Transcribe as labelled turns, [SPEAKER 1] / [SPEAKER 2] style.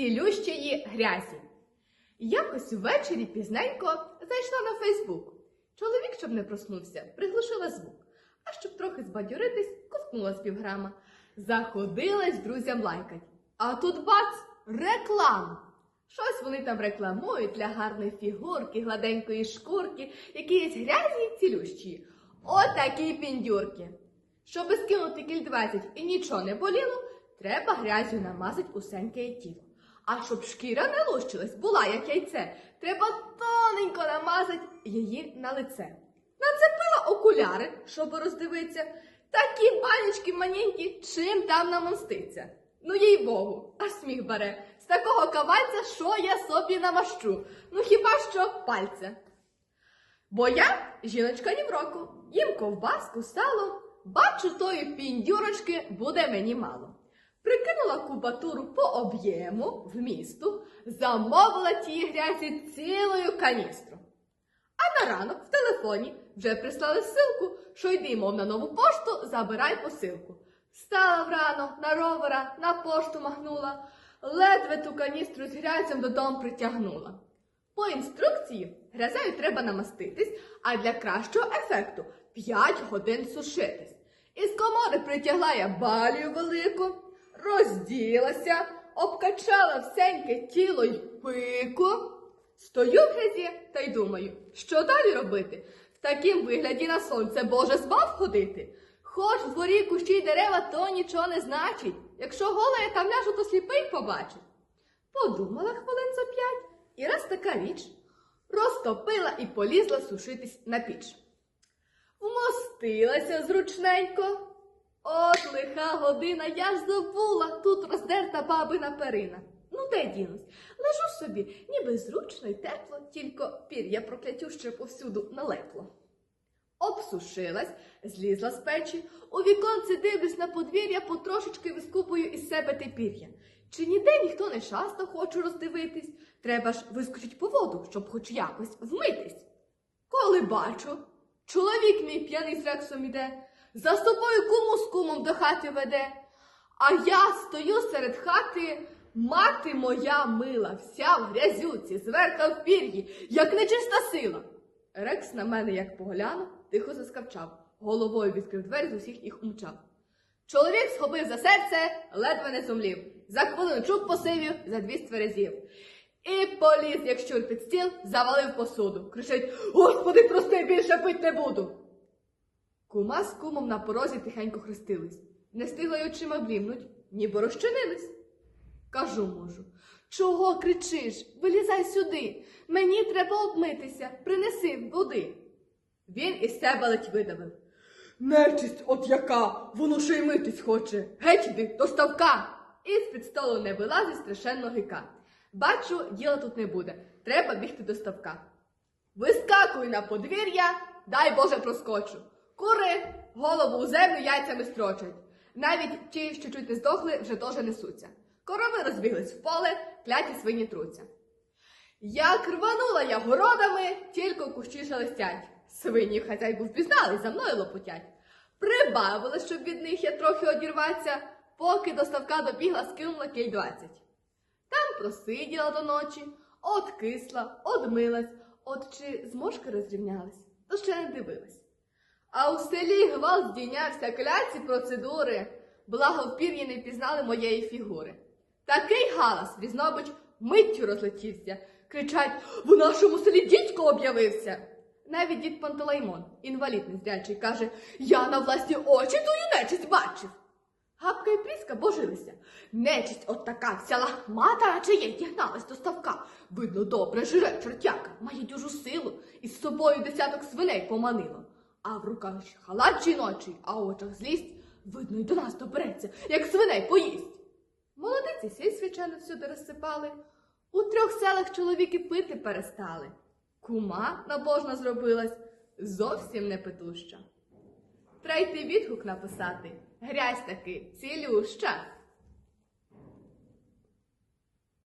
[SPEAKER 1] цілющої грязі. Якось ввечері пізненько зайшла на Фейсбук. Чоловік, щоб не проснувся, приглушила звук, а щоб трохи збадьоритись, ковтнула з півграма. Заходилась друзям лайкать. А тут бац! Реклама! Щось вони там рекламують для гарної фігурки, гладенької шкурки, якісь грязні й цілющі. Отакі піндюрки. Щоби скинути кіль 20 і нічого не боліло, треба грязю намазать усеньке тіло. А щоб шкіра не лущилась, була як яйце, треба тоненько намазать її на лице. Нацепила окуляри, щоб роздивитися. Такі банячки маленькі, чим там намоститься. Ну їй богу, аж сміх бере. З такого кавальця, що я собі намащу? Ну хіба що пальця. Бо я жіночка ні їм ковбаску, сало, бачу тої піндюрочки буде мені мало. Прикинула кубатуру по об'єму в місту, замовила тієї грязі цілою каністру. А на ранок в телефоні вже прислали ссылку, що йди, мов на нову пошту, забирай посилку. Встала врано на ровера, на пошту махнула, ледве ту каністру з грязем додому притягнула. По інструкції грязею треба намаститись, а для кращого ефекту 5 годин сушитись. Із комори притягла я балію велику, розділася, обкачала всеньке тіло й пику. Стою в грязі та й думаю, що далі робити? В такім вигляді на сонце Боже збав ходити. Хоч в дворі кущі й дерева, то нічого не значить. Якщо гола я там ляжу, то сліпий побачить. Подумала хвилин за п'ять, і раз така річ розтопила і полізла сушитись на піч. Вмостилася зручненько. От лиха година, я ж забула, тут роздерта бабина перина. Ну, де дінусь? Лежу собі, ніби зручно й тепло, тільки пір'я проклятюще повсюду налепло. Обсушилась, злізла з печі, у віконце дивлюсь на подвір'я, потрошечки вискупую із себе те пір'я. Чи ніде ніхто не часто хочу роздивитись? Треба ж вискочить по воду, щоб хоч якось вмитись. Коли бачу, чоловік мій п'яний з рексом іде, за собою куму з кумом до хати веде. А я стою серед хати, мати моя мила, вся в грязюці, зверха в пір'ї, як нечиста сила. Рекс на мене, як поглянув, тихо заскавчав, головою відкрив двері з усіх їх умчав. Чоловік схопив за серце, ледве не сумлів. За хвилину чуб посивів, за дві стверезів. І поліз, як щур під стіл, завалив посуду. Кричить: Господи, прости, більше пить не буду. Кума з кумом на порозі тихенько хрестились. Не стигла й очима блімнуть, ніби розчинились. Кажу можу. Чого кричиш? Вилізай сюди. Мені треба обмитися, принеси води. Він із себе ледь видавив. Нечисть от яка, воно ще й митись хоче. Геть іди, до ставка. І з-під столу не вилазить страшенно гика. Бачу, діла тут не буде. Треба бігти до ставка. Вискакуй на подвір'я, дай Боже проскочу. Кури голову у землю яйцями строчать. Навіть ті, що чуть не здохли, вже теж несуться. Корови розбіглись в поле, кляті свині труться. Як рванула я городами, тільки кущі шелестять. Свині хазяйку впізнали, за мною лопотять. Прибавила, щоб від них я трохи одірватися, поки до ставка добігла, скинула кіль двадцять. Там просиділа до ночі, от кисла, одмилась, от чи зморшки розрівнялись, то ще не дивилась. А у селі гвалт здійнявся кляці процедури, благо в пір'ї не впізнали моєї фігури. Такий галас різнобич миттю розлетівся. Кричать, в нашому селі дідько об'явився. Навіть дід Пантелеймон, інвалід незрячий, каже, я на власні очі тую нечисть бачив. Гапка і пріска божилися. Нечисть от така вся лахмата, наче є, дігналась до ставка. Видно, добре жире чортяка, має дюжу силу, і з собою десяток свиней поманило. А в руках халат жіночий, а в очах злість, видно, й до нас добереться, як свиней поїсть. Молодиці сіль свячено всюди розсипали. У трьох селах чоловіки пити перестали. Кума набожна зробилась зовсім не петуща. Трейти відгук написати, грязь таки цілюща.